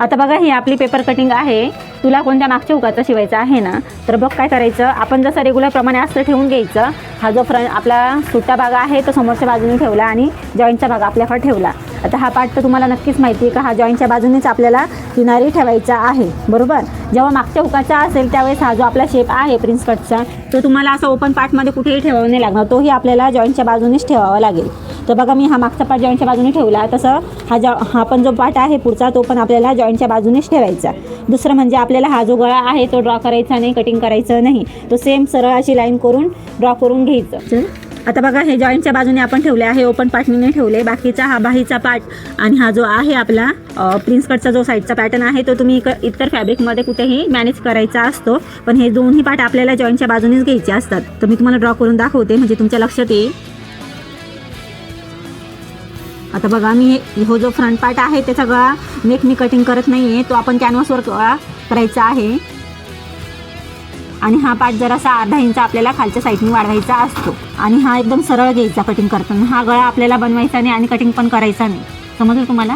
आता बघा ही आपली पेपर कटिंग आहे. तुला कोणत्या मागच्या हुकाचा शिवायचा आहे ना? तर बघ काय करायचं. आपण जसं रेग्युलरप्रमाणे असं ठेवून घ्यायचं. हा जो फ्रंट आपला सुट्टा भाग आहे तो समोरच्या बाजूने ठेवला आणि जॉईंटचा भाग आपल्याकडे ठेवला. आता हा पार्ट तर तुम्हाला नक्कीच माहिती आहे का हा जॉईंटच्या बाजूनेच आपल्याला किनारी ठेवायचा आहे. बरोबर? जेव्हा मागच्या उकाचा असेल त्यावेळेस हा जो आपला शेप आहे प्रिन्स कटचा तो तुम्हाला असं ओपन पार्टमध्ये कुठेही ठेवावं नाही लागणार. तोही आपल्याला जॉईंटच्या बाजूनेच ठेवावा लागेल. तर बघा मी हा मागचा पार्ट जॉईंटच्या बाजूने ठेवला. तसं हा जॉ हा पण जो पार्ट आहे पुढचा तो पण आपल्याला जॉईंटच्या बाजूनेच ठेवायचा. दुसरं म्हणजे आपल्याला हा जो गळा आहे तो ड्रॉ करायचा नाही कटिंग करायचं नाही. तो सेम सरळ अशी लाईन करून ड्रॉ करून घ्यायचं. आता बघा हे जॉईंटच्या बाजूने आपण ठेवले आहे ओपन पार्टनीने ठेवले. बाकीचा हा बाहीचा पार्ट आणि हा जो आहे आपला प्रिन्स कटचा जो साईडचा पॅटर्न आहे तो तुम्ही इक इतर फॅब्रिकमध्ये कुठेही मॅनेज करायचा असतो. पण हे दोन्ही पार्ट आपल्याला जॉईंटच्या बाजूनेच घ्यायचे असतात. तर मी तुम्हाला ड्रॉ करून दाखवते. म्हणजे तुमच्या लक्षात येईल. आता बघा मी हे- हो जो फ्रंट पार्ट आहे त्याचा गळा नेक मी कटिंग करत नाही आहे तो आपण कॅनव्हासवर करायचा आहे. आणि हा पार्ट जरासा अर्धा इंच आपल्याला खालच्या साईडने वाढवायचा असतो. आणि हा एकदम सरळ घ्यायचा कटिंग करताना. हा गळा आपल्याला बनवायचा नाही आणि कटिंग पण करायचा नाही. समजलं तुम्हाला?